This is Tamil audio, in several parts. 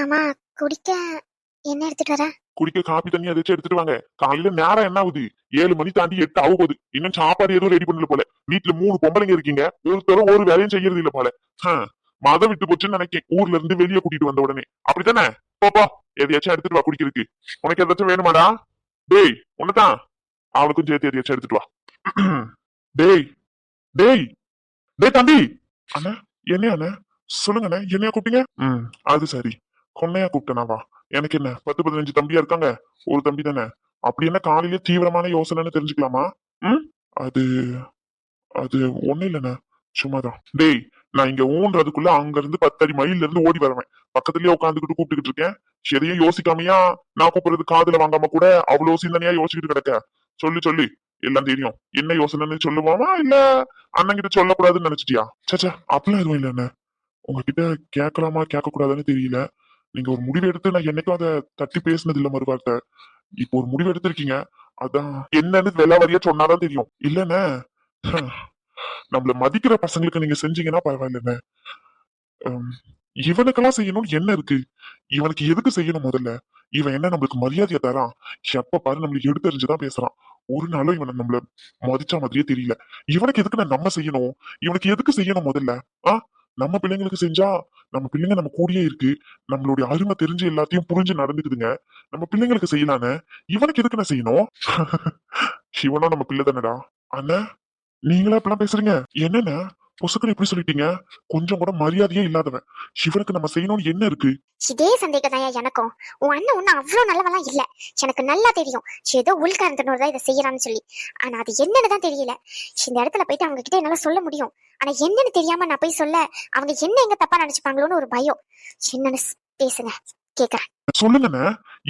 மாமா குடிக்க என்ன எடுத்துட்டு வர குடிக்க காப்பி தண்ணி எதாச்சும் எடுத்துட்டு வாங்க. காலையில நேரம் என்ன ஆகுது? ஏழு மணி தாண்டி எட்டு ஆக போகுது. இன்னும் சாப்பாடு எதுவும் ரெடி பண்ணல போல. வீட்டுல மூணு பொம்பளைங்க இருக்கீங்க. ஒருத்தரும் ஒரு வேலையும் செய்யறது இல்ல போல. மத மதம் விட்டு போச்சுன்னு நினைக்கேன். ஊர்ல இருந்து வெளியே கூட்டிட்டு வந்த உடனே. அப்படித்தானே? போப்பா எதையாச்சும் எடுத்துட்டு வா குடிக்கிறதுக்கு. உனக்கு எதாச்சும் வேணுமாடா? டேய் உன்னதான் அவனுக்கும் சேர்த்து எதையாச்சும் எடுத்துட்டு வா. டேய் டேய் டேய் தம்பி. அண்ணா என்ன அண்ணா? சொல்லுங்க அண்ணா என்னையா கூப்பிட்டீங்க? ம் அது சரி. கொன்னையா கூப்பிட்டனாவா எனக்கு என்ன பத்து பதினஞ்சு தம்பியா இருக்காங்க? ஒரு தம்பி தானே? அப்படி என்ன காலையில தீவிரமான யோசனைன்னு தெரிஞ்சுக்கலாமா? ம்? அது அது ஒண்ணு இல்லைண்ணே. சும்மாதான். டேய் நான் இங்க ஊன்றதுக்குள்ள அங்க இருந்து பத்தடி மைல்ல இருந்து ஓடி வருவேன். பக்கத்துலயே உட்காந்துக்கிட்டு கூப்பிட்டுக்கிட்டு இருக்கேன். எதையும் யோசிக்காமையா நான் கூப்பிடுறது காதுல வாங்காம கூட அவ்வளவு சிந்தனையா யோசிச்சுக்கிட்டு கிடக்க? சொல்லு சொல்லு. எல்லாம் தெரியும். என்ன யோசனைன்னு சொல்லுவாமா இல்ல அண்ணன் கிட்ட சொல்லக்கூடாதுன்னு நினைச்சிட்டியா? சச்சா அப்படிலாம் எதுவும் இல்லைண்ணே. உங்ககிட்ட கேட்கலாமா கேட்க கூடாதுன்னு தெரியல. நீங்க ஒரு முடிவு எடுத்து நான் என்னைக்கும் அதை தட்டி பேசினது இல்ல மறுவார்த்தை இப்போ ஒரு முடிவு எடுத்திருக்கீங்க அதான் என்னன்னு வெள்ளாவரியா சொன்னாதான் தெரியும். இல்லன்னு நம்மள மதிக்கிற பசங்களுக்கு நீங்க செஞ்சீங்கன்னா பரவாயில்லண்ணே. இவனுக்கெல்லாம் செய்யணும்னு என்ன இருக்கு? இவனுக்கு எதுக்கு செய்யணும் முதல்ல? இவன் என்ன நம்மளுக்கு மரியாதையை தரான்? எப்ப பாரு நம்மளுக்கு எடுத்தறிஞ்சுதான் பேசுறான். ஒரு நாளும் இவனை நம்மள மதிச்ச மாதிரியே தெரியல. இவனுக்கு எதுக்கு நான் நம்ம செய்யணும்? இவனுக்கு எதுக்கு செய்யணும் முதல்ல? ஆஹ் நம்ம பிள்ளைங்களுக்கு செஞ்சா நம்ம பிள்ளைங்க நம்ம கூடயே இருக்கு. நம்மளுடைய அருமை தெரிஞ்சு எல்லாத்தையும் புரிஞ்சு நடந்துக்குதுங்க. நம்ம பிள்ளைங்களுக்கு செய்யலான்னு இவனுக்கு எதுக்கு நான் செய்யணும்? இவனும் நம்ம பிள்ளை தானடா. அண்ணா நீங்களா இப்பெல்லாம் பேசுறீங்க? என்னண்ணா? பொசுக்குன்னு இப்படி சொல்லிட்டீங்க? கொஞ்சம் கூட மரியாதையே இல்லாதவன். இவனுக்கு நம்ம செய்யணும்னு என்ன இருக்கு? இதே சந்தேகம் தான் எனக்கும். உன் அண்ணன் ஒன்னும் அவ்வளவு நல்லவெல்லாம் இல்ல. எனக்கு நல்லா தெரியும். ஏதோ உள்காரந்தனோட தான் இதை செய்யறான்னு சொல்லி. ஆனா அது என்னன்னு தான் தெரியல இந்த இடத்துல போயிட்டு அவங்க கிட்ட என்னால சொல்ல முடியும். ஆனா என்னன்னு தெரியாம நான் போய் சொல்ல அவங்க என்ன எங்க தப்பா நினைச்சுப்பாங்களோன்னு ஒரு பயம். என்னன்னு பேசுங்க. கேக்குறேன். சொல்லுங்கண்ணே.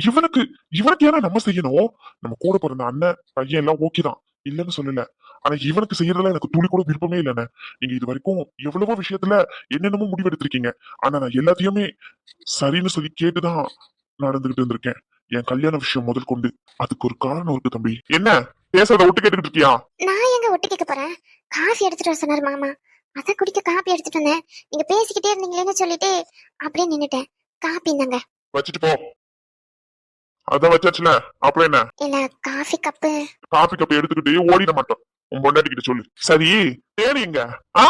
இவனுக்கு இவனுக்கு ஏன்னா நம்ம செய்யணும்? நம்ம கூட பிறந்த அண்ணன் பையன் எல்லாம் ஓகே தான். இல்லைன்னு சொல்லல. ஆனா இவனுக்கு செய்யறதுல எனக்கு துளி கூட விருப்பமே இல்லைண்ணே. நீங்க இது வரைக்கும் எவ்வளவோ விஷயத்துல என்னென்னமோ முடிவெடுத்திருக்கீங்க. ஆனா நான் எல்லாத்தையுமே சரின்னு சொல்லி கேட்டுதான் நடந்துகிட்டு இருந்திருக்கேன் என் கல்யாண விஷயம் முதல் கொண்டு. அதுக்கு ஒரு காரணம் இருக்கு தம்பி. என்ன? பேசுறத விட்டு கேட்டுக்கிட்டு இருக்கியா? நான் எங்க ஒட்டு கேட்க போறேன்? காஃபி எடுத்துட்டு வர சொன்னாரு மாமா. அதான் குடிக்க காப்பி எடுத்துட்டு வந்தேன். நீங்க பேசிக்கிட்டே இருந்தீங்களேன்னு சொல்லிட்டு அப்படியே நின்னுட்டேன். காப்பி இந்தாங்க. வச்சுட்டு போ. அதான் வச்சாச்சுல. அப்புறம் என்ன? இல்ல காஃபி கப்பு. காபி கப் எடுத்துக்கிட்டு ஓடிட மாட்டோம். உன் பொண்டாட்டி கிட்ட சொல்லு. சரி தேடி எங்க? ஆ?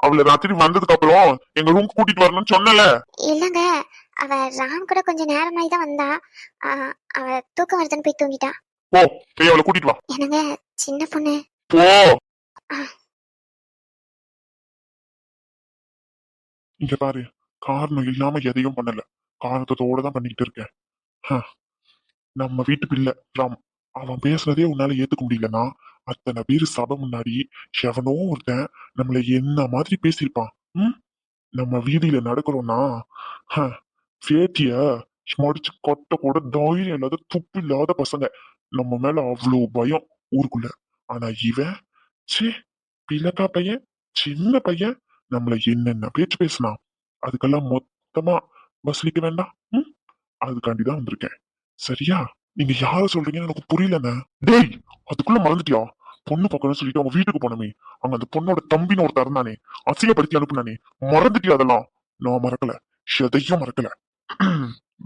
அவளை ராத்திரி வந்ததுக்கு அப்புறம் எங்க ரூம் கூட்டிட்டு வரணும்னு சொன்னல. இல்லங்க அவ ராம் கூட கொஞ்சம் நேரமாயி தான் வந்தா. அவ தூக்கம் வருதுன்னு போய் தூங்கிட்டா. போ போய் அவளை கூட்டிட்டு வா. என்னங்க சின்ன பொண்ணு. போ. இங்க பாரு காரணம் இல்லாம எதையும் பண்ணல. காரணத்தோட தான் பண்ணிக்கிட்டு இருக்கேன். நம்ம வீட்டு பிள்ளை ராம். அவன் பேசுனதே உன்னால ஏத்துக்க முடியலன்னா அத்தனை பேர் சபை முன்னாடி எவனோ ஒருத்தன் நம்மள என்ன மாதிரி பேசியிருப்பான் ம்? நம்ம வீதியில நடக்கிறோம்னா ஹ, வேட்டிய மடிச்சு கொட்ட கூட தைரியம் இல்லாத துப்பு இல்லாத பசங்க நம்ம மேல அவ்வளோ பயம் ஊருக்குள்ள ஆனா இவன் சே பிள்ளைக்கா பையன் சின்ன பையன் நம்மள என்னென்ன பேச்சு பேசலாம் அதுக்கெல்லாம் மொத்தமா வசூலிக்க வேண்டாம் ம்? அதுக்காண்டிதான் வந்திருக்கேன் சரியா நீங்க யார சொல்றீங்கன்னு எனக்கு புரியலண்ணே டேய் அதுக்குள்ள மறந்துட்டியா? பொண்ணு பார்க்கணும்னு சொல்லிட்டு அவங்க வீட்டுக்கு போனமே. அங்க அந்த பொண்ணோட தம்பின்னு ஒருத்தர் இருந்தானே. அசிங்கப்படுத்தி அனுப்புனானே. மறந்துட்டியா அதெல்லாம்? நான் மறக்கல. எதையும் மறக்கல.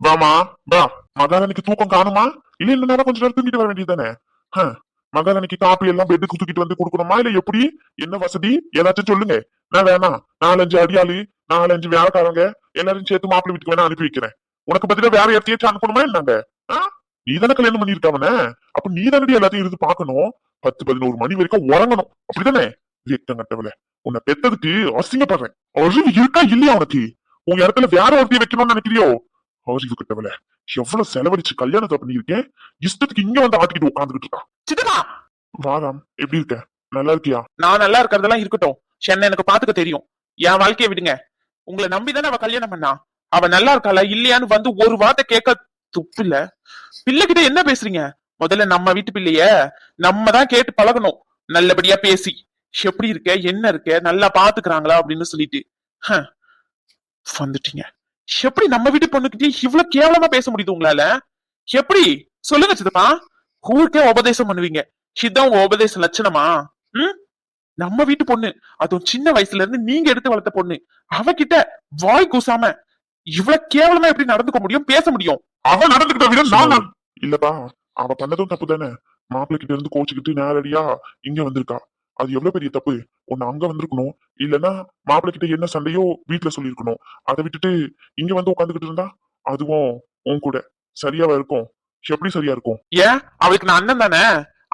வாமா வா. மகாராணிக்கு தூக்கம் காணுமா? இல்ல இந்த நேரம் கொஞ்ச நேரம் தூங்கிட்டு வர வேண்டியதுதானே? ஹ, மகாராணிக்கு காப்பி எல்லாம் பெட்டுக்கு தூக்கிட்டு வந்து கொடுக்கணுமா? இல்ல எப்படி? என்ன வசதி? ஏதாச்சும் சொல்லுங்க. நான் வேணாம். நாலஞ்சு அடியாளு நாலஞ்சு வேலைக்காரங்க எல்லாரும் சேர்த்து மாப்பிள்ளை வீட்டுக்கு வேணா அனுப்பி வைக்கிறேன். உனக்கு பதிலா வேற இடத்தையாச்சும் அனுப்பணுமா என்னங்க? நீ தானே கல்யாணம் பண்ணிருக்காவன அப்ப நீ தானடி எல்லாத்தையும் இருந்து பார்க்கணும்? பத்து பதினோரு மணி வரைக்கும் உறங்கணும். அப்படிதானே? வெக்கம் கட்டவல உன்னை பெத்ததுக்கு அசிங்கப்படுறேன். அறிவு இருக்கா இல்லையா உனக்கு? உன் இடத்துல வேற ஒருத்தையும் வைக்கணும்னு நினைக்கிறியோ? அறிவு கட்டவல எவ்வளவு செலவழிச்சு கல்யாணத்தை பண்ணியிருக்கேன்? இஷ்டத்துக்கு இங்க வந்து ஆட்டிக்கிட்டு உட்காந்துக்கிட்டு இருக்கான் சித்தப்பா! வாராம் எப்படி இருக்க? நல்லா இருக்கியா? நான் நல்லா இருக்கிறதெல்லாம் இருக்கட்டும். சென்னை எனக்கு பாத்துக்க தெரியும். என் வாழ்க்கைய விடுங்க. உங்களை நம்பிதானே அவ கல்யாணம் பண்ணா? அவ நல்லா இருக்காளா இல்லையான்னு வந்து ஒரு வார்த்தை கேட்க துப்பில்ல பிள்ளைகிட்ட என்ன பேசுறீங்க? முதல்ல நம்ம வீட்டு பிள்ளைய நம்ம தான் கேட்டு பழகணும். நல்லபடியா பேசி. எப்படி இருக்க? என்ன இருக்க? நல்லா பாத்துக்கிறாங்களா? அப்படின்னு சொல்லிட்டு. ஹ, வந்துட்டீங்க. எப்படி நம்ம வீட்டு பொண்ணுக்கிட்டே இவ்வளவு கேவலமா பேச முடியுது உங்களால? எப்படி? சொல்லுங்க சித்தப்பா. ஊருக்கே உபதேசம் பண்ணுவீங்க. இதான் உங்க உபதேச லட்சணமா? ம்? நம்ம வீட்டு பொண்ணு. அதுவும் சின்ன வயசுல இருந்து நீங்க எடுத்து வளர்த்த பொண்ணு. அவகிட்ட வாய் கூசாம இவ்வளவு கேவலமா எப்படி நடந்துக்க முடியும்? பேச முடியும். அவ நடந்துக்கிட்ட விதம் நான் இல்லப்பா அவ பண்ணதும் தப்பு தானே? மாப்பிள்ளை கிட்ட இருந்து கோச்சுக்கிட்டு நேரடியா இங்க வந்திருக்கா. அது எவ்வளவு பெரிய தப்பு? ஒன்னு அங்க வந்திருக்கணும். இல்லன்னா மாப்பிள்ளை கிட்ட என்ன சண்டையோ வீட்டுல சொல்லியிருக்கணும். அதை விட்டுட்டு இங்க வந்து உட்காந்துக்கிட்டு இருந்தா? அதுவும் உன் கூட. சரியாவா இருக்கும்? எப்படி சரியா இருக்கும்? ஏன்? அவளுக்கு நான் அண்ணன் தானே?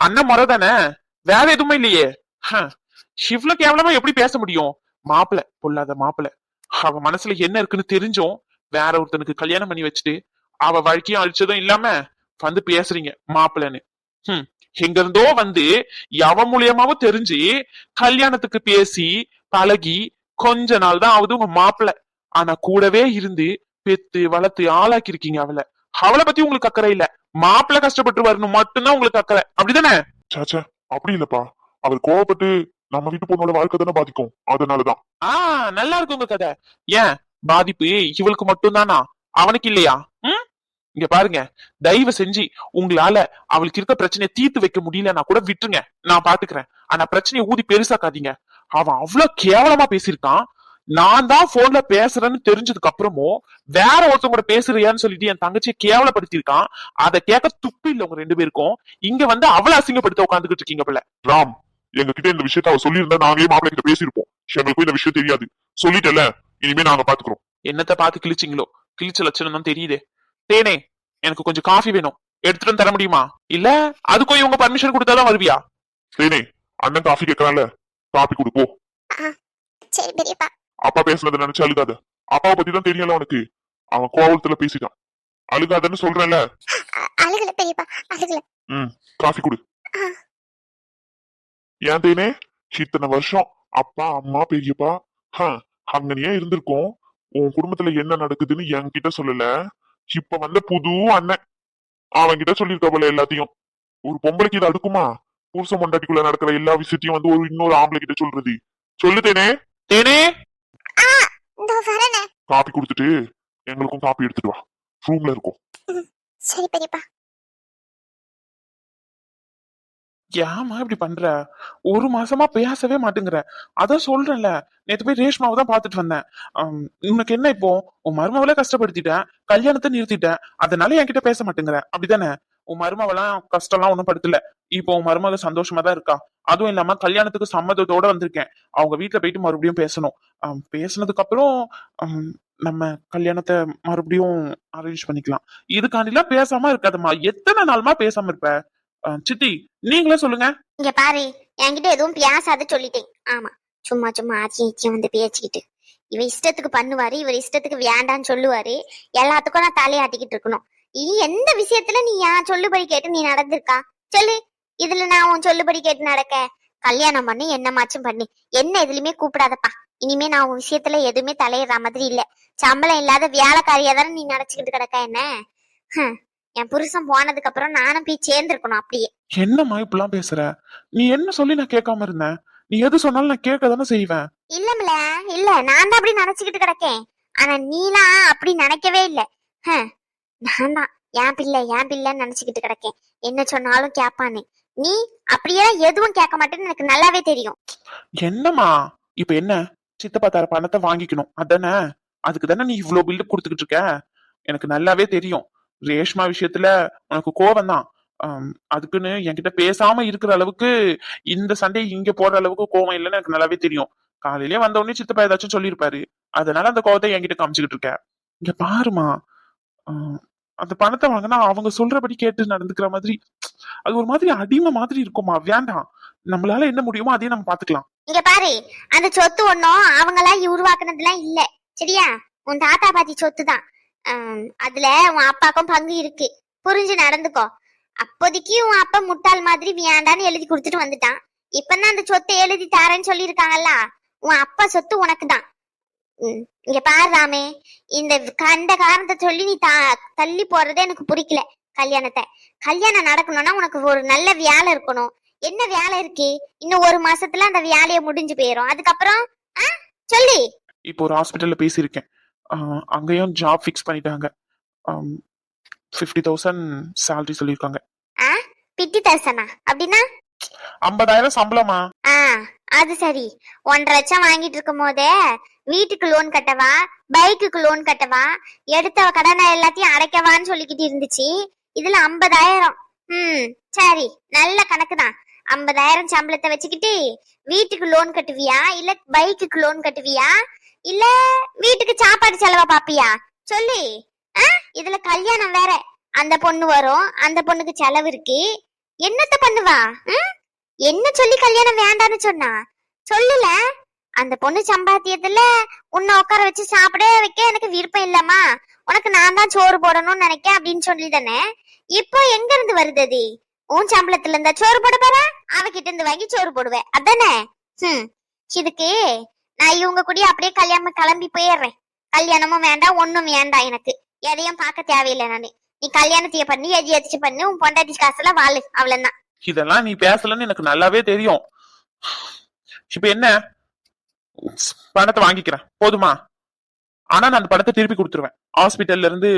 அண்ணன் முறை தானே? வேற எதுவுமே இல்லையே. இவ்வளவு கேவலமா எப்படி பேச முடியும்? மாப்பிள பொல்லாத மாப்பிள அவ மனசுல என்ன இருக்குன்னு தெரிஞ்சும் வேற ஒருத்தனுக்கு கல்யாணம் பண்ணி வச்சுட்டு அவ வாழ்க்கையும் அழிச்சதும் இல்லாம வந்து பேசுறீங்க மாப்பிள்ளன்னு. ஹம். எங்க இருந்தோ வந்து எவ மூலியமாவும் தெரிஞ்சு கல்யாணத்துக்கு பேசி பழகி கொஞ்ச நாள் தான் ஆகுது உங்க மாப்பிள ஆனா கூடவே இருந்து பெத்து வளர்த்து ஆளாக்கி இருக்கீங்க அவளை. அவளை பத்தி உங்களுக்கு அக்கறை இல்ல. மாப்பிள்ளை கஷ்டப்பட்டு வரணும் மட்டும்தான் உங்களுக்கு அக்கறை. அப்படிதானே? சாச்சா அப்படி இல்லப்பா. அவர் கோவப்பட்டு நம்ம வீட்டு பொண்ணோட வாழ்க்கை தானே பாதிக்கும். அதனாலதான். ஆ நல்லா இருக்கு உங்க கதை. ஏன்? பாதிப்பு இவளுக்கு மட்டும்தானா? அவனுக்கு இல்லையா? ம்? இங்க பாருங்க தயவு செஞ்சு உங்களால அவளுக்கு இருக்க பிரச்சனையை தீர்த்து வைக்க முடியலன்னா கூட விட்டுருங்க. நான் பாத்துக்கிறேன். ஆனா பிரச்சனையை ஊதி பெருசாக்காதீங்க. அவன் அவ்வளவு கேவலமா பேசியிருக்கான். நான் தான் போன்ல பேசுறேன்னு தெரிஞ்சதுக்கு அப்புறமும் வேற ஒருத்தவங்க கூட பேசுறியான்னு சொல்லிட்டு என் தங்கச்சியை கேவலப்படுத்தியிருக்கான். அதை கேட்க துப்பு இல்ல உங்க ரெண்டு பேருக்கும். இங்க வந்து அவளை அசிங்கப்படுத்த உட்காந்துக்கிட்டு இருக்கீங்க போல. ராம் எங்க கிட்ட இந்த விஷயத்த அவ சொல்லியிருந்தா நாங்களே மாப்பிள்ளை கிட்ட பேசியிருப்போம். எங்களுக்கும் இந்த விஷயம் தெரியாது. சொல்லிட்டல இனிமே நாங்க பாத்துக்கிறோம். என்னத்த பார்த்து கிழிச்சிங்களோ? கிழிச்ச லட்சணம் தான் தெரியுதே. தேனே எனக்கு கொஞ்சம் காஃபி வேணும். எடுத்துட்டு வந்து தர முடியுமா? இல்ல அதுக்கும் இவங்க பர்மிஷன் கொடுத்தாதான் வருவியா? தேனே அண்ணன் காஃபி கேட்கறான்ல காஃபி கொடு போ. சரி பெரியப்பா. அப்பா பேசுனதை நினைச்சு அழுகாத. அப்பாவை பத்தி தான் தெரியல உனக்கு. அவன் கோவத்துல பேசிட்டான். அழுகாதன்னு சொல்றேன்ல. அழுகல பெரியப்பா அழுகல. காஃபி கொடு. ஏன் தேனே? இத்தனை வருஷம் அப்பா அம்மா பெரியப்பா ஹ, அங்கனையே இருந்திருக்கோம். உன் குடும்பத்துல என்ன நடக்குதுன்னு என்கிட்ட சொல்லல. இப்ப வந்த புது அண்ணன். அவன் கிட்ட சொல்லியிருக்க போல எல்லாத்தையும். ஒரு பொம்பளைக்கு இது அடுக்குமா? புருஷன் பொண்டாட்டிக்குள்ள நடக்கிற எல்லா விஷயத்தையும் வந்து ஒரு இன்னொரு ஆம்பளை கிட்ட சொல்றது. சொல்லு தேனே. தேனே. காப்பி கொடுத்துட்டு எங்களுக்கும் காப்பி எடுத்துட்டு வா. ரூம்ல இருக்கும். சரி பெரியப்பா. ஏமா இப்படி பண்ற? ஒரு மாசமா பேசவே மாட்டேங்கிற. அதான் சொல்றேன்ல. நேத்து போய் ரேஷ்மாவை தான் பாத்துட்டு வந்தேன். உனக்கு என்ன இப்போ? உன் மருமவளை கஷ்டப்படுத்திட்டேன். கல்யாணத்தை நிறுத்திட்டேன். அதனால என்கிட்ட பேச மாட்டேங்கிற. அப்படிதானே உன் மருமவெல்லாம் கஷ்டம்லாம் ஒண்ணும் படுத்தல. இப்போ உன் மருமக சந்தோஷமா தான் இருக்கா? அதுவும் இல்லாம கல்யாணத்துக்கு சம்மதத்தோட வந்திருக்கேன். அவங்க வீட்டுல போயிட்டு மறுபடியும் பேசணும். பேசினதுக்கு அப்புறம் நம்ம கல்யாணத்தை மறுபடியும் அரேஞ்ச் பண்ணிக்கலாம். இதுக்காண்டிலாம் பேசாம இருக்காதம்மா. எத்தனை நாளுமா பேசாம இருப்ப? சித்தி நீங்களே சொல்லுங்க. இங்க பாரு என்கிட்ட எதுவும் பேசாத சொல்லிட்டேன். ஆமா சும்மா சும்மா ஆச்சி ஈச்சியும் வந்து பேசிக்கிட்டு. இவ இஷ்டத்துக்கு பண்ணுவாரு இவர் இஷ்டத்துக்கு வேண்டான்னு சொல்லுவாரு. எல்லாத்துக்கும் நான் தலையாட்டிக்கிட்டு இருக்கணும். இனி எந்த விஷயத்துல நீ என் சொல்லுபடி கேட்டு நீ நடந்திருக்கா? சொல்லு. இதுல நான் உன் சொல்லுபடி கேட்டு நடக்க. கல்யாணம் பண்ணி என்னமாச்சும் பண்ணி. என்ன எதுலயுமே கூப்பிடாதப்பா. இனிமே நான் உன் விஷயத்துல எதுவுமே தலையிடுற மாதிரி இல்ல. சம்பளம் இல்லாத வேலைக்காரியா தானே நீ நினைச்சுக்கிட்டு கிடக்க என்ன? ஹம், என் புருஷன் போனதுக்கு அப்புறம் நானும் போய் சேர்ந்திருக்கணும் அப்படியே. என்னம்மா இப்படிலாம் பேசுற? நீ என்ன சொல்லி நான் கேட்காம இருந்தேன்? நீ எது சொன்னாலும் நான் கேட்க தானே செய்வேன். இல்லம்ல இல்ல. நான் தான் அப்படி நினைச்சுக்கிட்டு கிடக்கேன். ஆனா நீலாம் அப்படி நினைக்கவே இல்ல. நான் தான் என் பிள்ளை என் பிள்ளைன்னு நினைச்சுக்கிட்டு கிடக்கேன். என்ன சொன்னாலும் கேட்பான்னு நீ அப்படியே எதுவும் கேட்க மாட்டேன்னு எனக்கு நல்லாவே தெரியும். என்னம்மா? இப்ப என்ன? சித்தப்பா தர பணத்தை வாங்கிக்கணும். அதானே? அதுக்கு தானே நீ இவ்வளவு பில்டப் கொடுத்துக்கிட்டு இருக்க? எனக்கு நல்லாவே தெரியும். ரேஷ்மா விஷயத்துல உனக்கு கோவம் தான் அதுக்குன்னு என்கிட்ட பேசாம இருக்கிற அளவுக்கு இந்த சண்டையை இங்க போற அளவுக்கு கோவம் இல்லைன்னு எனக்கு நல்லாவே தெரியும். காலையிலேயே வந்த உடனே சித்தப்பா ஏதாச்சும் சொல்லியிருப்பாரு. அதனால அந்த கோவத்தை என்கிட்ட காமிச்சுக்கிட்டு இருக்க. இங்க பாருமா அந்த பணத்தை வாங்கினா அவங்க சொல்றபடி கேட்டு நடந்துக்கிற மாதிரி அது ஒரு மாதிரி அடிமை மாதிரி இருக்குமா வேண்டாம். நம்மளால என்ன முடியுமோ அதையும் நம்ம பாத்துக்கலாம். இங்க பாரு அந்த சொத்து ஒன்னும் அவங்களா உருவாக்குனதுலாம் இல்ல. சரியா? உன் தாத்தா பாட்டி சொத்து தான் அதுல உன் அப்பாக்கும் பங்கு இருக்கு. புரிஞ்சு நடந்துக்கோ. அப்போதைக்கு உன் அப்பா முட்டாள் மாதிரி வேண்டான்னு எழுதி கொடுத்துட்டு வந்துட்டான். இப்பதான் அந்த சொத்தை எழுதி தரேன்னு சொல்லியிருக்காங்கல்ல? உன் அப்பா சொத்து உனக்கு தான் இங்க பாரு ராமே. இந்த கண்ட காரணத்தை சொல்லி நீ தள்ளி போறதே எனக்கு பிடிக்கல கல்யாணத்தை. கல்யாணம் நடக்கணும்னா உனக்கு ஒரு நல்ல வேலை இருக்கணும். என்ன வேலை இருக்கு? இன்னும் ஒரு மாசத்துல அந்த வேலையை முடிஞ்சு போயிரும். அதுக்கப்புறம் சொல்லி. இப்போ ஒரு ஹாஸ்பிட்டல்ல பேசியிருக்கேன். அங்கேயும் ஜாப் ஃபிக்ஸ் பண்ணிட்டாங்க. ஃபிஃப்டி தௌசண்ட் சேலரி சொல்லியிருக்காங்க. பிட்டி தர்சனா அப்படின்னா? ஐம்பதாயிரம் சம்பளமா? ஆ அது சரி. ஒன்றரை லட்சம் வாங்கிட்டு இருக்கும் போதே வீட்டுக்கு லோன் கட்டவா? பைக்குக்கு லோன் கட்டவா? எடுத்த கடனை எல்லாத்தையும் அடைக்கவான்னு சொல்லிக்கிட்டு இருந்துச்சு. இதுல ஐம்பதாயிரம். ம் சரி. நல்ல கணக்கு தான். ஐம்பதாயிரம் சம்பளத்தை வச்சுக்கிட்டு வீட்டுக்கு லோன் கட்டுவியா? இல்ல பைக்குக்கு லோன் கட்டுவியா? இல்ல வீட்டுக்கு சாப்பாடு செலவா பாப்பியா? சொல்லு. ஆ? இதுல கல்யாணம் வேற. அந்த பொண்ணு வரும். அந்த பொண்ணுக்கு செலவு இருக்கு. என்னத்த பண்ணுவா? ம்? என்ன சொல்லி கல்யாணம் வேண்டான்னு சொன்னா? சொல்லல. அந்த பொண்ணு சம்பாத்தியத்துல உன்னை உட்கார வச்சு சாப்பிட வைக்க எனக்கு விருப்பம் இல்லம்மா. உனக்கு நான் தான் சோறு போடணும்னு நினைக்கேன் அப்படின்னு சொல்லி தானே இப்போ எங்க இருந்து வருது அது? உன் சம்பளத்துல இருந்தா சோறு போட போற? அவகிட்ட இருந்து வாங்கி சோறு போடுவேன் அதானே? இதுக்கு நான் இவங்க கூட அப்படியே கல்யாணம் கிளம்பி போயிடுறேன். கல்யாணமும் வேண்டாம் ஒண்ணும் வேண்டாம் எனக்கு. எதையும் பார்க்க தேவையில்லை நானு. நீ கல்யாணத்தைய பண்ணி எதி எதிச்சு பண்ணி உன் பொண்டாட்டி காசுல வாழு அவ்வளவுதான். இதெல்லாம் நீ பேசலன்னு எனக்கு நல்லாவே தெரியும். இப்ப என்ன? பணத்தை வாங்கிக்கிறேன். போதுமா? ஆனா நான் அந்த பணத்தை திருப்பி கொடுத்துருவேன். ஹாஸ்பிட்டல்ல இருந்து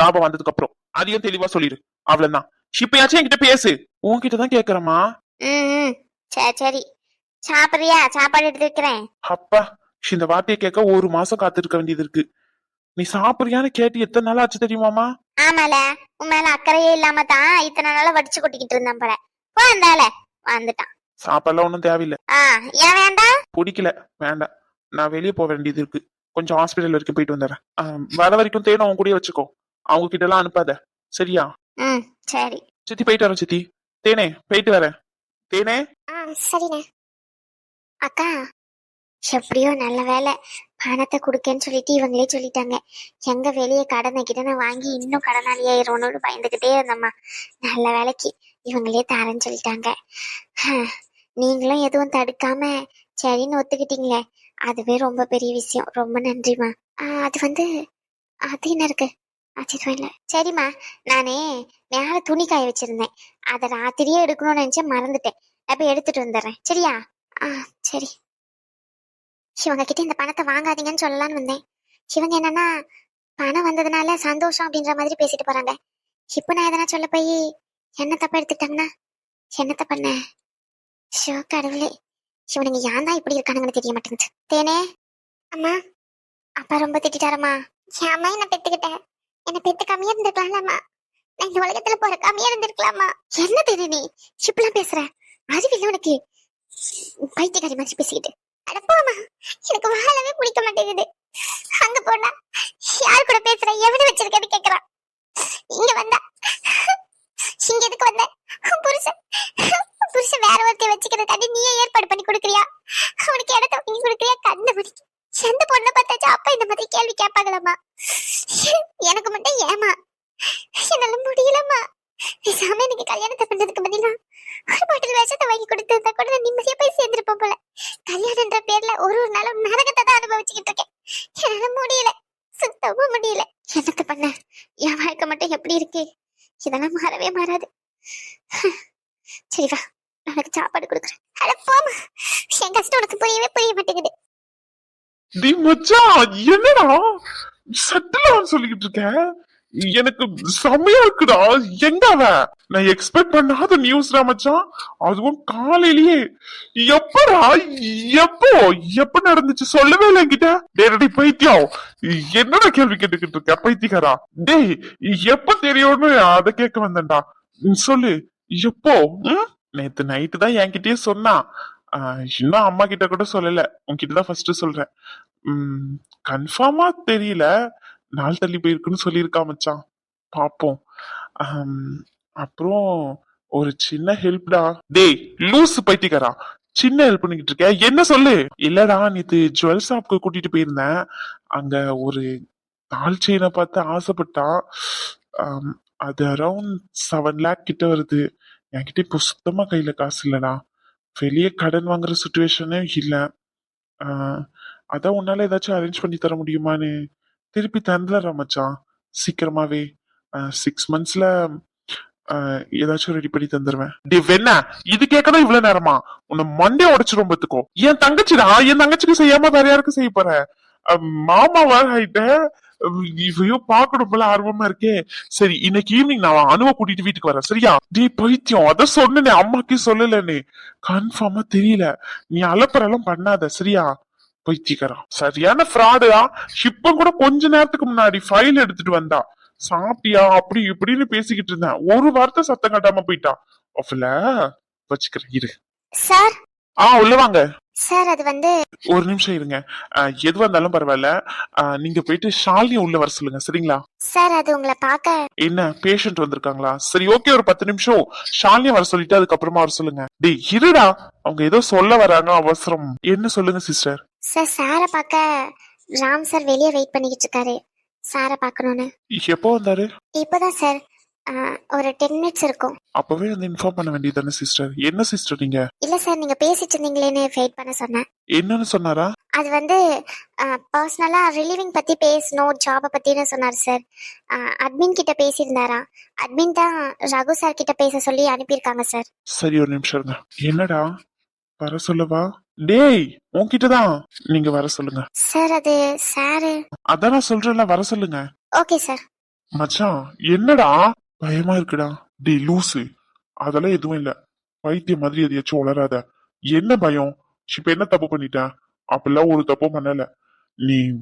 லாபம் வந்ததுக்கு அப்புறம் அதையும் தெளிவா சொல்லிடு. அவ்வளவுதான். இப்பயாச்சும் என்கிட்ட பேசு. உன்கிட்ட தான் கேக்குறேமா. சரி சரி. சாப்பிடுறியா? சாப்பாடு எடுத்து வைக்கிறேன். அப்பா இந்த வார்த்தையை கேட்க ஒரு மாசம் காத்திருக்க வேண்டியது இருக்கு. நீ சாப்பிடுறியான்னு கேட்டு எத்தனை நாள் ஆச்சு தெரியுமாமா ஆமால. உன் மேல அக்கறையே இல்லாம தான் இத்தனை நாளா வடிச்சு கொட்டிக்கிட்டு இருந்தேன் போல. போ வந்துட்டான். சாப்பாடுலாம் ஒன்றும் தேவையில்லை. ஆ ஏன் வேண்டாம் பிடிக்கல. வேண்டாம். நான் வெளியே போக வேண்டியது இருக்கு. கொஞ்சம் ஹாஸ்பிட்டல் வரைக்கும் போயிட்டு வந்துடுறேன். ஆஹ், வர வரைக்கும் தேனும் அவங்க கூடயே வச்சுக்கோ. அவங்க கிட்ட எல்லாம் அனுப்பாத. சரியா? ம் சரி. சித்தி போயிட்டு வரேன் சித்தி. தேனே போயிட்டு வரேன். தேனே? ஆ சரிண்ணே. அக்கா எப்படியோ நல்ல வேலை பணத்தை கொடுக்கேன்னு சொல்லிட்டு இவங்களே சொல்லிட்டாங்க. எங்க வெளியே கடனை கிடனை வாங்கி இன்னும் கடனாளி ஆயிரோன்னு பயந்துகிட்டே இருந்தம்மா. நல்ல வேலைக்கு இவங்களே தரேன்னு சொல்லிட்டாங்க. நீங்களும் எதுவும் தடுக்காம சரின்னு ஒத்துக்கிட்டீங்களே. அதுவே ரொம்ப பெரிய விஷயம். ரொம்ப நன்றிம்மா. அது வந்து அது என்ன இருக்கு? இல்லை. சரிம்மா. நானே மேல துணி காய வச்சிருந்தேன். அதை ராத்திரியே எடுக்கணும்னு நினைச்சேன் மறந்துட்டேன். அப்ப எடுத்துட்டு வந்துடுறேன். சரியா? ஆ சரி. இவங்க கிட்ட இந்த பணத்தை வாங்காதீங்கன்னு சொல்லலாம்னு வந்தேன். இவங்க என்னன்னா பணம் வந்ததுனால சந்தோஷம் அப்படின்ற மாதிரி பேசிட்டு போறாங்க. இப்போ நான் எதனா சொல்ல போய் என்ன தப்பா எடுத்துட்டாங்கன்னா என்னத்த பண்ண? ஷோ கடவுளே. இவனுங்க ஏன் தான் இப்படி இருக்கானுங்கன்னு தெரிய மாட்டேங்குது. தேனே. அம்மா. அப்பா ரொம்ப திட்டாரம்மா அம்மா என்ன பெத்துக்கிட்டேன். என்ன பெத்து கம்மியா இருந்திருக்கலாம்லம்மா. நான் இந்த உலகத்துல போற கம்மியா இருந்திருக்கலாமா என்ன தேனே நீ? இப்படிலாம் பேசுற? அறிவில்லை உனக்கு. பைத்தியக்காரி மாதிரி பேசிக்கிட்டு அட போமா எனக்கு வாழவே பிடிக்க மாட்டேங்குது. அங்க போனா யார் கூட பேசுற எவனு வச்சிருக்கேன்னு கேக்குறான். இங்க வந்தா இங்க எதுக்கு வந்த? புருஷன் புருஷன் வேற ஒருத்தைய வச்சுக்கிறதுக்காண்டி நீயே ஏற்பாடு பண்ணி கொடுக்குறியா? அவனுக்கு இடத்த வாங்கி கொடுக்குறியா? கண்ணு மணி எந்த பொண்ணை பார்த்தாச்சும் அப்பா இந்த மாதிரி கேள்வி கேட்பாங்களாமா எனக்கு மட்டும் ஏமா என்னால முடியலம்மா. பேசாம எனக்கு கல்யாணத்தை பண்றதுக்கு பதிலா ஒரு பாட்டில் விஷத்தை வாங்கி கொடுத்திருந்தா கூட நான் நிம்மதியா போய் சேர்ந்துருப்போம் போல. கல்யாணம்ன்ற பேர்ல ஒரு ஒரு நாளும் நரகத்தை தான் அனுபவிச்சுக்கிட்டு இருக்கேன். என்னால முடியல. சுத்தமா முடியல. என்னத்த பண்ண? என் வாழ்க்கை மட்டும் எப்படி இருக்கு? இதெல்லாம் மாறவே மாறாது. சரி வா நான் உனக்கு சாப்பாடு கொடுக்குறேன். அட போமா என் கஷ்டம் உனக்கு புரியவே புரிய மாட்டேங்குது. டி மச்சான் என்னடா? சட்டலான்னு சொல்லிக்கிட்டு இருக்க? எனக்கு செம்மையா இருக்குடா. எங்க நான் எக்ஸ்பெக்ட் பண்ணாத நியூஸ் மச்சான். அதுவும் காலையிலேயே. எப்படா? எப்போ? எப்ப நடந்துச்சு? சொல்லவே இல்லை என்கிட்ட. டேரடி பைத்தியம். என்னடா கேள்வி கேட்டுக்கிட்டு இருக்க பைத்தியக்காரா? டேய் எப்ப தெரியும்னு அதை கேட்க வந்தேன்டா. சொல்லு. எப்போ? நேத்து நைட்டு தான் என்கிட்டயே சொன்னான் ஆஹ், இன்னும் அம்மா கிட்ட கூட சொல்லல. உன்கிட்ட தான் ஃபர்ஸ்ட் சொல்றேன். உம் கன்ஃபார்மா தெரியல. நாள் தள்ளி போயிருக்குன்னு சொல்லியிருக்கா மச்சான். பாப்போம். அப்புறம் ஒரு சின்ன ஹெல்ப்டா டேய் லூஸ் பைத்தியக்காரா. சின்ன ஹெல்ப் பண்ணிக்கிட்டு இருக்க. என்ன சொல்லு? இல்லடா நேத்து ஜுவல் ஷாப்க்கு கூட்டிட்டு போயிருந்தேன். அங்க ஒரு நாள் செயினை பார்த்து ஆசைப்பட்டான். அது அரௌண்ட் செவன் லேக் கிட்ட வருது. என்கிட்ட இப்போ சுத்தமா கையில காசு இல்லடா. வெளியே கடன் வாங்குற சுச்சுவேஷனே இல்லை. அதான் உன்னால ஏதாச்சும் அரேஞ்ச் பண்ணி தர முடியுமான்னு. திருப்பி தந்துடுறேன் மச்சான். சீக்கிரமாவே. சிக்ஸ் மந்த்ஸ்ல ஏதாச்சும் ரெடி பண்ணி தந்துருவேன். டே வெண்ண இது கேட்கதான் இவ்வளவு நேரமா? உன்னை மண்டே உடைச்சிரும் பத்துக்கோ. என் தங்கச்சிடா என் தங்கச்சிக்கு செய்யாம வேற யாருக்கு செய்ய போற? மாமா வேற ஆயிட்ட. இவையோ பாக்கணும் போல ஆர்வமா இருக்கே. சரி இன்னைக்கு ஈவினிங் நான் அனுவ கூட்டிட்டு வீட்டுக்கு வரேன். சரியா? டே பைத்தியம் அத சொன்னே அம்மாக்கே சொல்லலன்னு கன்ஃபார்மா தெரியல. நீ அலப்பறெல்லாம் பண்ணாத சரியா? பைத்தியக்காரன் சரியான ஃப்ராடுடா இப்ப கூட கொஞ்ச நேரத்துக்கு முன்னாடி ஃபைல் எடுத்துட்டு வந்தா. சாப்பிட்டியா? அப்படி இப்படின்னு பேசிக்கிட்டு இருந்தேன். ஒரு வார்த்தை சத்தம் கட்டாம போயிட்டா. அஃபில வச்சுக்கிறேன் இரு. சார்? ஆ உள்ள வாங்க. சார் அது வந்து ஒரு நிமிஷம் இருங்க. எதுவா இருந்தாலும் பரவாயில்ல. நீங்க போயிட்டு ஷாலினி உள்ள வர சொல்லுங்க சரிங்களா? சார் அது உங்களை பார்க்க என்ன பேஷண்ட் வந்திருக்காங்களா? சரி ஓகே ஒரு பத்து நிமிஷம். ஷாலினி வர சொல்லிட்டு அதுக்கப்புறமா வர சொல்லுங்க. டேய் இருடா. அவங்க ஏதோ சொல்ல வராங்க அவசரம். என்ன சொல்லுங்க சிஸ்டர் சார் சாரை பார்க்க ராம் சார் வெளியே வெயிட் பண்ணிக்கிட்டு இருக்காரு. சாரை பார்க்கணும்னு. எப்போ வந்தாரு? இப்போதான் சார் ஒரு டென் மினிட்ஸ் இருக்கும். அப்பவே வந்து இன்ஃபார்ம் பண்ண வேண்டியதானே சிஸ்டர் என்ன சிஸ்டர் நீங்க? இல்ல சார் நீங்க பேசிட்டு இருந்தீங்களேன்னு வெயிட் பண்ண சொன்னேன். என்னன்னு சொன்னாரா? அது வந்து பர்சனலா ரிலீவிங் பத்தி பேசணும் ஜாபை பத்தின்னு சொன்னார் சார் அட்மின் கிட்ட பேசியிருந்தாரா? அட்மின் தான் ரகு சார் கிட்ட பேச சொல்லி அனுப்பியிருக்காங்க சார் சரி ஒரு நிமிஷம் இருங்க. என்னடா? வர சொல்லவா? டேய் உன்கிட்டதான். நீங்க வர சொல்லுங்க. சார் அது சாரு. அதான் நான் சொல்றேன்ல வர சொல்லுங்க. Okay sir. மச்சான் என்னடா? பயமா இருக்குடா. டேய் லூசு. அதெல்லாம் எதுவும் இல்ல. பைத்தியம் மாதிரி எதையாச்சும் உளராத என்ன பயம்? இப்ப என்ன தப்பு பண்ணிட்டேன் அப்பெல்லாம் ஒரு தப்பும் பண்ணல. நீ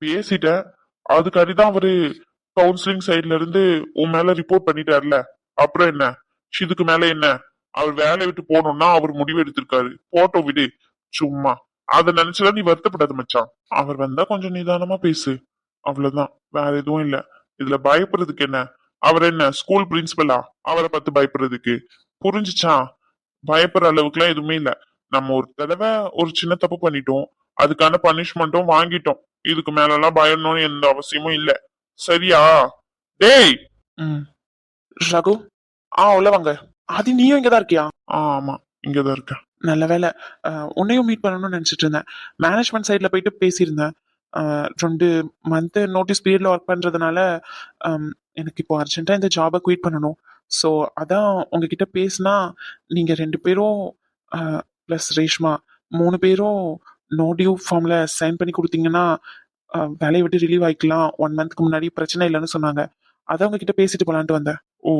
பேசிட்ட. அதுக்காரிதான் அவரு கவுன்சிலிங் சைடுல இருந்து உன் மேல ரிப்போர்ட் பண்ணிட்டாருல. அப்புறம் என்ன? இதுக்கு மேல என்ன? அவர் வேலையை விட்டு போகணும்னா அவர் முடிவு எடுத்திருக்காரு. போட்டோ விடு. சும்மா. அதை நினைச்சுதான் நீ வருத்தப்படாத மச்சான். அவர் வந்தா கொஞ்சம் நிதானமா பேசு. அவ்வளவுதான். வேற எதுவும் இல்ல. இதுல பயப்படுறதுக்கு என்ன? அவர் என்ன ஸ்கூல் பிரின்சிபலா அவரை பார்த்து பயப்படுறதுக்கு. புரிஞ்சுச்சா? பயப்படுற அளவுக்குலாம் எதுவுமே இல்ல. நம்ம ஒரு தடவை ஒரு சின்ன தப்பு பண்ணிட்டோம். அதுக்கான பனிஷ்மெண்ட்டும் வாங்கிட்டோம். இதுக்கு மேலலாம் பயணும்னு எந்த அவசியமும் இல்ல. சரியா? டேய்! ரகு? ஆ உள்ள வாங்க. அது நீயும் இங்கதான் இருக்கியா? ஆமா. இங்கதான் இருக்கேன். நல்ல வேலை. உன்னையும் மீட் பண்ணணும்னு நினச்சிட்டு இருந்தேன். மேனேஜ்மெண்ட் சைடில் போயிட்டு பேசியிருந்தேன். ரெண்டு மந்த்து நோட்டீஸ் பீரியடில் ஒர்க் பண்ணுறதுனால எனக்கு இப்போ அர்ஜென்ட்டாக இந்த ஜாபை குயிட் பண்ணணும். ஸோ அதான் உங்ககிட்ட பேசினா நீங்கள் ரெண்டு பேரும் ப்ளஸ் ரேஷ்மா மூணு பேரும் நோ டியூ ஃபார்மில் சைன் பண்ணி கொடுத்தீங்கன்னா வேலையை விட்டு ரிலீவ் ஆகிக்கலாம் ஒன் மந்த்க்கு முன்னாடி பிரச்சனை இல்லைன்னு சொன்னாங்க. அதான் உங்ககிட்ட பேசிட்டு போகலான்ட்டு வந்தேன். ஓ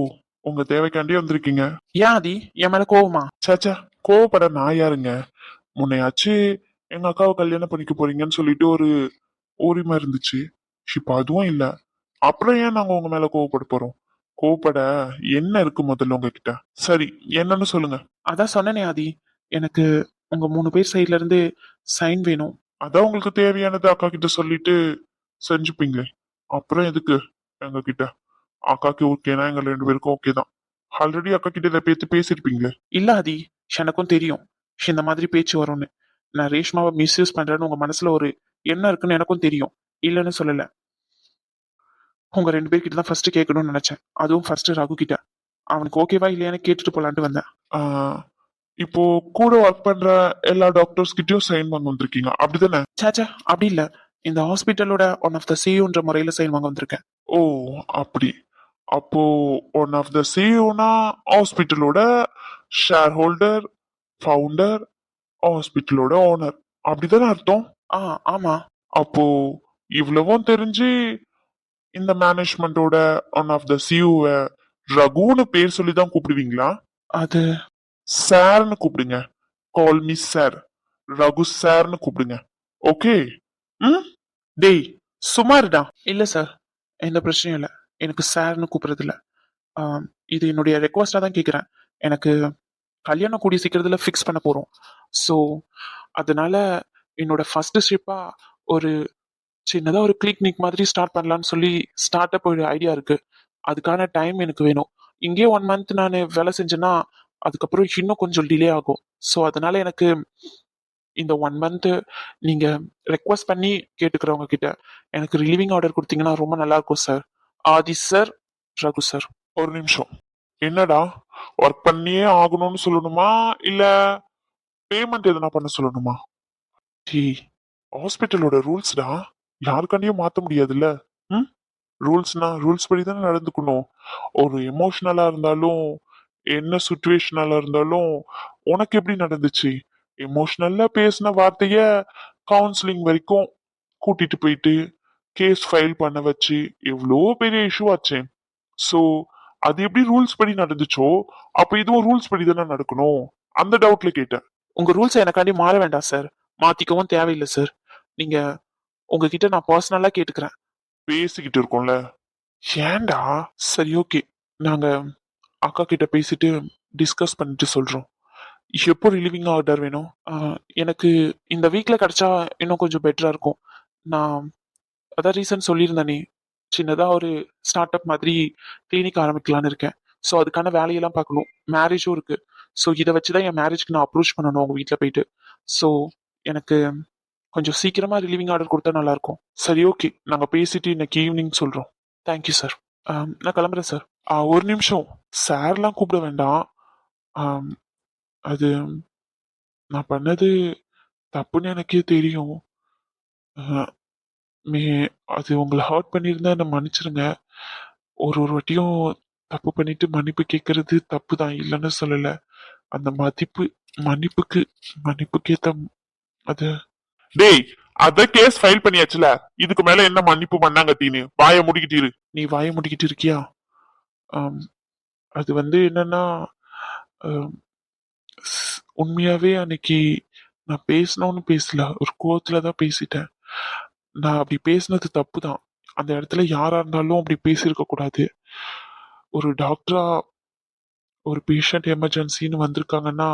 உங்க தேவைக்காண்டி வந்திருக்கீங்க. ஏன் ஆதி என் மேல கோவமா? சாச்சா கோவப்பட நான் யாருங்க? முன்னையாச்சு எங்க அக்காவை கல்யாணம் பண்ணிக்க போறீங்கன்னு சொல்லிட்டு ஒரு உரிமை இருந்துச்சு. இப்ப அதுவும் இல்ல. அப்புறம் ஏன் நாங்க உங்க மேல கோவப்பட போறோம்? கோவப்பட என்ன இருக்கு முதல்ல உங்ககிட்ட? சரி என்னன்னு சொல்லுங்க. அதான் சொன்னனே ஆதி. எனக்கு உங்க மூணு பேர் சைட்ல இருந்து சைன் வேணும். அதான் உங்களுக்கு தேவையானது அக்கா கிட்ட சொல்லிட்டு செஞ்சுப்பீங்களே அப்புறம் எதுக்கு எங்க கிட்ட அக்காக்கு ஓகேனா எங்க ரெண்டு பேருக்கும் ஓகே தான். ஆல்ரெடி அக்கா கிட்ட இதை பேத்து பேசிருப்பீங்களே? இல்ல ஆதி எனக்கும் தெரியும். இந்த மாதிரி பேச்சு வரும்னு. நான் ரேஷ்மாவை மிஸ்யூஸ் பண்றேன்னு உங்க மனசுல ஒரு எண்ணம் இருக்குன்னு எனக்கும் தெரியும். இல்லைன்னு சொல்லல. உங்க ரெண்டு பேர்கிட்ட தான் ஃபர்ஸ்ட் கேட்கணும்னு நினைச்சேன். அதுவும் ஃபர்ஸ்ட் ரகு கிட்ட. அவனுக்கு ஓகேவா இல்லையான்னு கேட்டுட்டு போலான்ட்டு வந்தேன். இப்போ கூட ஒர்க் பண்ற எல்லா டாக்டர்ஸ் கிட்டயும் சைன் வாங்க வந்திருக்கீங்க. அப்படிதானே? சாச்சா அப்படி இல்ல. இந்த ஹாஸ்பிட்டலோட ஒன் ஆஃப் த சியூன்ற முறையில சைன் வாங்க வந்திருக்கேன். ஓ அப்படி. அப்போ ஒன் ஆஃப் த சிஇஓனா ஹாஸ்பிட்டலோட ஷேர் ஹோல்டர் ஃபவுண்டர் ஹாஸ்பிட்டலோட ஓனர் அப்படிதானே அர்த்தம்? ஆ ஆமா. அப்போ இவ்வளவும் தெரிஞ்சு இந்த மேனேஜ்மெண்டோட ஒன் ஆஃப் த சிஇஓ ரகுன்னு பேர் சொல்லி தான் கூப்பிடுவீங்களா? அது? சார்னு கூப்பிடுங்க. கால் மீ சார் ரகு சார்னு கூப்பிடுங்க. ஓகே ம்? டேய் சுமாருடா இல்ல சார் எந்த பிரச்சனையும் இல்லை. எனக்கு சார்னு கூப்பிட்றதில்ல. இது என்னுடைய ரெக்வஸ்ட்டாக தான் கேட்குறேன் எனக்கு கல்யாணம் கூடிய சீக்கிரத்தில் ஃபிக்ஸ் பண்ண போகிறோம் ஸோ அதனால என்னோட ஃபஸ்ட்டு ஸ்டெப்பா ஒரு சின்னதாக ஒரு கிளினிக் மாதிரி ஸ்டார்ட் பண்ணலான்னு சொல்லி ஸ்டார்ட் அப் ஒரு ஐடியா இருக்குது அதுக்கான டைம் எனக்கு வேணும். இங்கே ஒன் மந்த் நான் வேலை செஞ்சேன்னா அதுக்கப்புறம் இன்னும் கொஞ்சம் டிலே ஆகும். ஸோ அதனால எனக்கு இந்த ஒன் மந்த்து நீங்கள் ரெக்வஸ்ட் பண்ணி கேட்டுக்கிறவங்க கிட்ட எனக்கு ரிலீவிங் ஆர்டர் கொடுத்தீங்கன்னா ரொம்ப நல்லாயிருக்கும் sir Adhi sir Raghu sir ஒரு நிமிஷம். என்னடா ஒர்க் பண்ணியே ஆகணும்னு சொல்லணுமா? இல்ல பேமெண்ட் எதுனா பண்ண சொல்லணுமா? டீ ஹாஸ்பிட்டலோட ரூல்ஸ்டா யாருக்காண்டியும் மாத்த முடியாதுல்ல? ம்? ரூல்ஸ்னா ரூல்ஸ் படி தானே நடந்துக்கணும். ஒரு எமோஷனலா இருந்தாலும் என்ன சுச்சுவேஷனலா இருந்தாலும் உனக்கு எப்படி நடந்துச்சு? எமோஷனல்லா பேசின வார்த்தைய கவுன்சிலிங் வரைக்கும் கூட்டிட்டு போயிட்டு கேஸ் ஃபைல் பண்ண வச்சு எவ்வளோ பெரிய இஷ்யூ ஆச்சு. ஸோ அது எப்படி ரூல்ஸ் படி நடந்துச்சோ அப்போ இதுவும் ரூல்ஸ் படி தானே நடக்கணும்? அந்த டவுட்ல கேட்டேன். உங்க ரூல்ஸை எனக்காண்டி மாற வேண்டாம் சார் மாத்திக்கவும் தேவையில்லை சார் நீங்க உங்ககிட்ட நான் பர்சனலா கேட்டுக்கிறேன். பேசிக்கிட்டு இருக்கோம்ல. ஏண்டா சரி ஓகே நாங்க அக்கா கிட்ட பேசிட்டு டிஸ்கஸ் பண்ணிட்டு சொல்றோம். எப்போ ரிலீவிங் ஆர்டர் வேணும்? ஆஹ், எனக்கு இந்த வீக்ல கிடைச்சா இன்னும் கொஞ்சம் பெட்டரா இருக்கும். நான் அதான் ரீசன் சொல்லியிருந்தேனே சின்னதாக ஒரு ஸ்டார்ட் அப் மாதிரி கிளினிக் ஆரம்பிக்கலாம்னு இருக்கேன். ஸோ அதுக்கான வேலையெல்லாம் பார்க்கணும். மேரேஜும் இருக்குது ஸோ இதை வச்சு தான் என் மேரேஜ்க்கு நான் அப்ரோச் பண்ணணும் அவங்க வீட்டில் போயிட்டு. ஸோ எனக்கு கொஞ்சம் சீக்கிரமாக ரிலீவிங் ஆர்டர் கொடுத்தா நல்லாயிருக்கும். சரி ஓகே நாங்கள் பேசிட்டு இன்னைக்கு ஈவினிங் சொல்கிறோம் தேங்க்யூ சார் நான் கிளம்புறேன் சார் ஒரு நிமிஷம். சார்லாம் கூப்பிட வேண்டாம். அது நான் பண்ணது தப்புன்னு எனக்கே தெரியும். மே அது உங்களை ஹர்ட் பண்ணியிருந்தா என்னை மன்னிச்சிருங்க. ஒரு ஒரு வாட்டியும் தப்பு பண்ணிட்டு மன்னிப்பு கேட்கறது தப்பு தான் இல்லைன்னு சொல்லலை. அந்த மதிப்பு மன்னிப்புக்கு மன்னிப்புக்கு ஏத்த அது. டேய் அத கேஸ் ஃபைல் பண்ணியாச்சுல? இதுக்கு மேல என்ன மன்னிப்பு பண்ணாங்க தீனு? வாய முடிக்கிட்டு இரு. நீ வாய முடிக்கிட்டு இருக்கியா? அது வந்து என்னன்னா உண்மையாவே அன்னைக்கு நான் பேசணும்னு பேசல. ஒரு கோவத்துல தான் பேசிட்டேன். நான் அப்படி பேசினது தப்பு தான் அந்த இடத்துல யாரா இருந்தாலும் அப்படி பேசியிருக்க கூடாது. ஒரு டாக்டரா ஒரு பேஷண்ட் எமர்ஜென்சின்னு வந்திருக்காங்கன்னா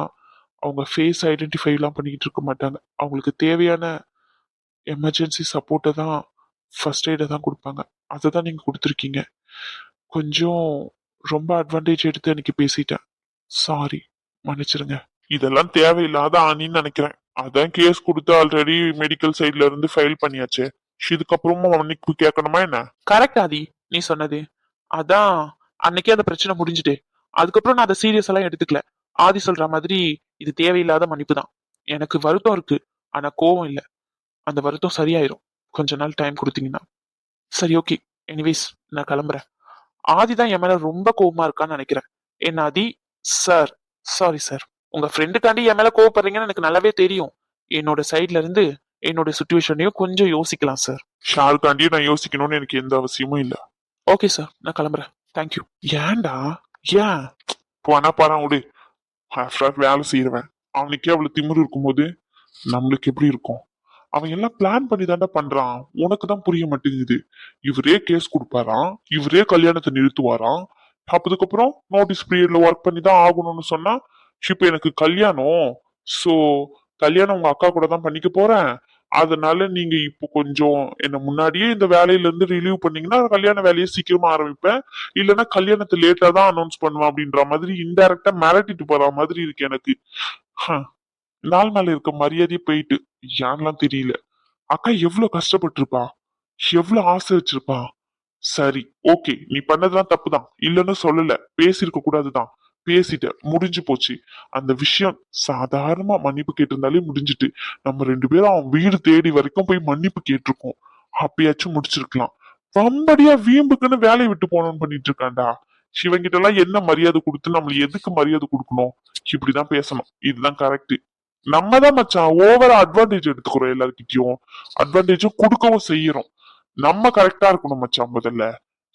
அவங்க ஃபேஸ் ஐடென்டிஃபைலாம் பண்ணிக்கிட்டு இருக்க மாட்டாங்க. அவங்களுக்கு தேவையான எமர்ஜென்சி சப்போர்ட்டை தான் ஃபர்ஸ்ட் எய்டை தான் கொடுப்பாங்க. அதை தான் நீங்கள் கொடுத்துருக்கீங்க. கொஞ்சம் ரொம்ப அட்வான்டேஜ் எடுத்து எனக்கு பேசிட்டேன். சாரி மன்னிச்சிருங்க. இதெல்லாம் தேவையில்லாத ஆனின்னு நினைக்கிறேன். அதான் கேஸ் கொடுத்து ஆல்ரெடி மெடிக்கல் சைட்ல இருந்து ஃபைல் பண்ணியாச்சு. இதுக்கப்புறமா மன்னிப்பு கேட்கணுமா என்ன? கரெக்ட் ஆதி நீ சொன்னது. அதான் அன்னைக்கே அந்த பிரச்சனை முடிஞ்சுட்டு. அதுக்கப்புறம் நான் அதை சீரியஸ் எல்லாம் எடுத்துக்கல. ஆதி சொல்ற மாதிரி இது தேவையில்லாத மன்னிப்பு தான். எனக்கு வருத்தம் இருக்கு. ஆனா கோவம் இல்ல. அந்த வருத்தம் சரியாயிரும். கொஞ்ச நாள் டைம் கொடுத்தீங்கன்னா. சரி ஓகே எனிவேஸ் நான் கிளம்புறேன். ஆதி தான் என் மேல ரொம்ப கோபமா இருக்கான்னு நினைக்கிறேன். என்ன ஆதி? சார் சாரி சார் உங்க ஃப்ரெண்டுக்காண்டி என் மேல கோவப்படுறீங்கன்னு எனக்கு நல்லாவே தெரியும். என்னோட சைட்ல இருந்து என்னோட சுச்சுவேஷனையும் கொஞ்சம் யோசிக்கலாம் சார் ஷாருக்காண்டியும் நான் யோசிக்கணும்னு எனக்கு எந்த அவசியமும் இல்ல. ஓகே சார் நான் கிளம்புறேன். தேங்க்யூ ஏன்டா? ஏன்? போனா பாரு விடு ஆஃப்டர் வேலை செய்யறவன் அவனுக்கே அவ்வளவு திமிரு இருக்கும்போது நம்மளுக்கு எப்படி இருக்கும்? அவன் எல்லாம் பிளான் பண்ணி தாண்டா பண்றான். உனக்கு தான் புரிய மாட்டேங்குது. இவரே கேஸ் கொடுப்பாராம். இவரே கல்யாணத்தை நிறுத்துவாராம். அப்பதுக்கப்புறம் நோட்டீஸ் பீரியட்ல ஒர்க் பண்ணி தான் ஆகணும்னு சொன்னா இப்ப எனக்கு கல்யாணம். சோ கல்யாணம் உங்க அக்கா கூட தான் பண்ணிக்க போறேன். அதனால நீங்க இப்போ கொஞ்சம் என்ன முன்னாடியே இந்த வேலையில இருந்து ரிலீவ் பண்ணீங்கன்னா கல்யாண வேலையை சீக்கிரமா ஆரம்பிப்பேன். இல்லைன்னா கல்யாணத்தை லேட்டா தான் அனௌன்ஸ் பண்ணுவேன் அப்படின்ற மாதிரி இன்டைரக்டா மிரட்டிட்டு போற மாதிரி இருக்கு எனக்கு. ஹம். நாள் மேல இருக்க மரியாதையே போயிட்டு ஏன்லாம் தெரியல. அக்கா எவ்வளவு கஷ்டப்பட்டிருப்பா? எவ்வளவு ஆசை வச்சிருப்பா? சரி ஓகே நீ பண்ணதெல்லாம் தப்புதான். இல்லைன்னு சொல்லல. பேசியிருக்க கூடாதுதான். பேசிட்ட முடிஞ்சு போச்சு. அந்த விஷயம் சாதாரணமா மன்னிப்பு கேட்டிருந்தாலே முடிஞ்சிட்டு. நம்ம ரெண்டு பேரும் அவன் வீடு தேடி வரைக்கும் போய் மன்னிப்பு கேட்டிருக்கோம். அப்பயாச்சும் முடிச்சிருக்கலாம். வம்படியா வீம்புக்குன்னு வேலையை விட்டு போனோம்னு பண்ணிட்டு இருக்கான்டா. சிவங்கிட்ட எல்லாம் என்ன மரியாதை கொடுத்து நம்மளுக்கு எதுக்கு மரியாதை கொடுக்கணும்? இப்படிதான் பேசணும். இதுதான் கரெக்ட் நம்ம தான் மச்சான் ஓவரா அட்வான்டேஜ் எடுத்துக்கிறோம் எல்லாருக்கிட்டையும் அட்வான்டேஜும் கொடுக்கவும் செய்யறோம். நம்ம கரெக்டா இருக்கணும் மச்சான் முதல்ல.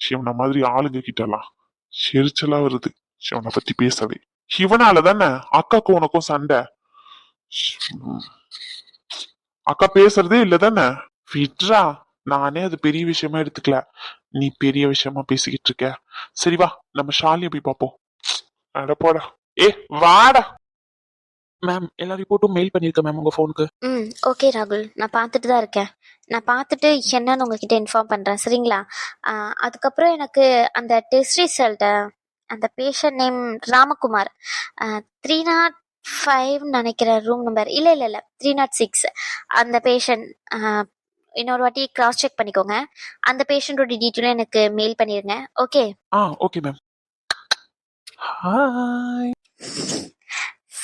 சிவன மாதிரி ஆளுங்க கிட்ட எல்லாம் எரிச்சலா வருது. சிவனை பத்தி பேசவே இவனால தானே அக்காக்கும் உனக்கும் சண்டை? அக்கா பேசுறதே இல்ல தானே விட்ரா நானே அது பெரிய விஷயமா எடுத்துக்கல. நீ பெரிய விஷயமா பேசிக்கிட்டு இருக்க. சரி வா நம்ம ஷாலியை போய் பார்ப்போம் அட போடா. ஏ வாடா. மேம் எல்லா ரிப்போர்ட்டும் மெயில் பண்ணிருக்கேன் மேம் உங்க ஃபோனுக்கு ம் ஓகே ராகுல். நான் பார்த்துட்டு தான் இருக்கேன். நான் பார்த்துட்டு என்னன்னு உங்ககிட்ட இன்ஃபார்ம் பண்ணுறேன் சரிங்களா? அதுக்கப்புறம் எனக்கு அந்த டெஸ்ட் ரிசல்ட்டை அந்த patient name Ramakumar. Three nought five நினைக்கிற ரூம் நம்பர் இல்லை இல்லை இல்லை. த்ரீ நாட் சிக்ஸ் அந்த பேஷண்ட் இன்னொரு வாட்டி கிராஸ் செக் பண்ணிக்கோங்க. அந்த பேஷண்ட்டோட டீட்டெயிலும் எனக்கு மெயில் பண்ணிடுங்க ஓகே ஆ ஓகே மேம் ஹாய்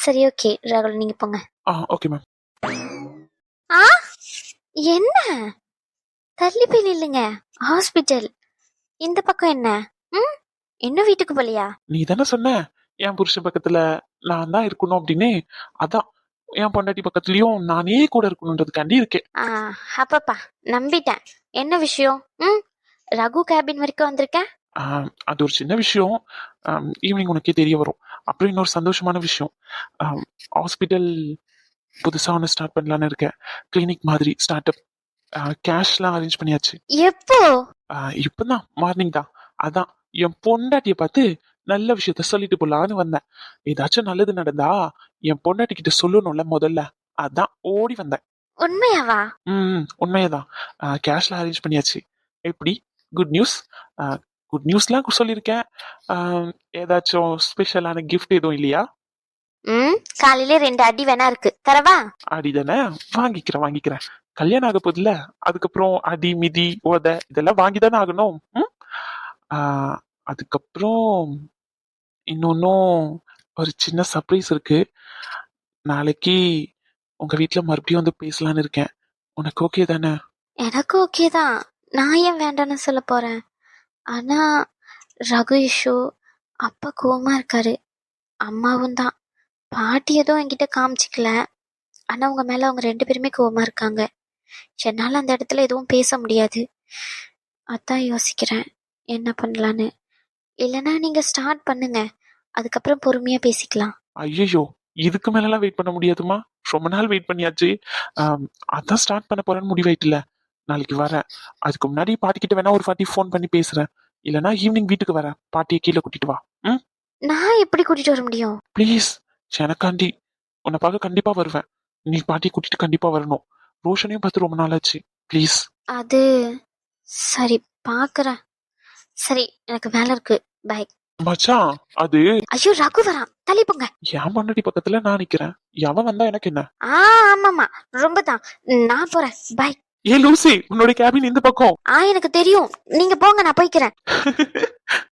சரி ஓகே ராகுல் நீங்கள் போங்க. ஆ ஓகே மேம் ஆ? என்ன? தள்ளி போய் நில்லுங்க. ஹாஸ்பிட்டல் இந்த பக்கம் என்ன? ம்? இன்னும் வீட்டுக்கு போலியா? நீ தானே சொன்ன. என் புருஷன் பக்கத்துல நான் தான் இருக்கணும் அப்படின்னு. அதான். என் பொண்டாட்டி பக்கத்துலயும் நானே கூட இருக்கணுன்றதுக்காண்டி இருக்கேன். ஆ அப்பப்பா. நம்பிட்டேன். என்ன விஷயம்? ம்? ரகு கேபின் வரைக்கும் வந்திருக்கேன் அது ஒரு சின்ன விஷயம். ஈவினிங் உனக்கே தெரிய வரும். அப்புறம் இன்னொரு சந்தோஷமான விஷயம். ஹாஸ்பிட்டல் புதுசா ஒன்று ஸ்டார்ட் பண்ணலான்னு இருக்கேன். கிளினிக் மாதிரி ஸ்டார்ட் அப் கேஷ்லாம் அரேஞ்ச் பண்ணியாச்சு. எப்போ? ஆஹ் இப்பதான். மார்னிங் தான். அதான். என் பொண்டாட்டிய பார்த்து நல்ல விஷயத்த சொல்லிட்டு போலான்னு வந்தேன். ஏதாச்சும் நல்லது நடந்தா என் பொண்டாட்டி கிட்ட சொல்லணும்ல முதல்ல. அதான் ஓடி வந்தேன். உண்மையாவா? ம் உண்மையதான். கேஷ்ல அரேஞ்ச் பண்ணியாச்சு. எப்படி? Good news. குட் நியூஸ்லாம் சொல்லியிருக்கேன். ஏதாச்சும் ஸ்பெஷலான gift எதுவும் இல்லையா? ம் காலையில ரெண்டு அடி வேணா இருக்கு. தரவா? அடி தானே? வாங்கிக்கிறேன் வாங்கிக்கிறேன். கல்யாணம் ஆக போகுதுல அதுக்கப்புறம் அடி மிதி உத இதெல்லாம் வாங்கி தானே ஆகணும். ம்? அதுக்கப்புறம் இன்னொன்றும் ஒரு சின்ன சர்ப்ரைஸ் இருக்கு. நாளைக்கு உங்க வீட்டில் மறுபடியும் வந்து பேசலான்னு இருக்கேன். உனக்கு ஓகே தானே? எனக்கு ஓகே தான். நான் ஏன் வேண்டாம்னு சொல்ல போறேன்? ஆனா ரகு இஷு அப்பா கோவமாக இருக்காரு. அம்மாவும் தான். பாட்டி எதுவும் என்கிட்ட காமிச்சிக்கல. ஆனா உங்க மேல அவங்க ரெண்டு பேருமே கோவமா இருக்காங்க. என்னால் அந்த இடத்துல எதுவும் பேச முடியாது. அதான் யோசிக்கிறேன். என்ன பண்ணலான்னு. இல்லைன்னா நீங்க ஸ்டார்ட் பண்ணுங்க. அதுக்கப்புறம் பொறுமையா பேசிக்கலாம். ஐயோ இதுக்கு மேலலாம் வெயிட் பண்ண முடியாதுமா? ரொம்ப நாள் வெயிட் பண்ணியாச்சு. அதான் ஸ்டார்ட் பண்ண போறேன்னு முடிவாயிட்டுல. நாளைக்கு வரேன். அதுக்கு முன்னாடி பாட்டிக்கிட்ட வேணா ஒரு வாட்டி ஃபோன் பண்ணி பேசுறேன். இல்லைன்னா ஈவினிங் வீட்டுக்கு வரேன். பாட்டியை கீழே கூட்டிட்டு வா. ம்? நான் எப்படி கூட்டிட்டு வர முடியும்? ப்ளீஸ் எனக்காண்டி உன்னை பார்க்க கண்டிப்பா வருவேன். நீ பாட்டியை கூட்டிட்டு கண்டிப்பா வரணும். ரோஷனையும் பார்த்து ரொம்ப நாள் ஆச்சு ப்ளீஸ் அது சரி பாக்குறேன். சரி எனக்கு வேலை இருக்கு. பை மச்சான் அது ஐயோ ரகு வரான். தள்ளி போங்க. என் பொண்டாட்டி பக்கத்துல நான் நிக்கிறேன். எவன் வந்தா எனக்கு என்ன? ஆ ஆமாமா ரொம்ப தான் நான் போறேன். பை ஏ லூசி உன்னோட கேபின் இந்த பக்கம். ஆ எனக்கு தெரியும். நீங்க போங்க நான் போய்க்கிறேன்.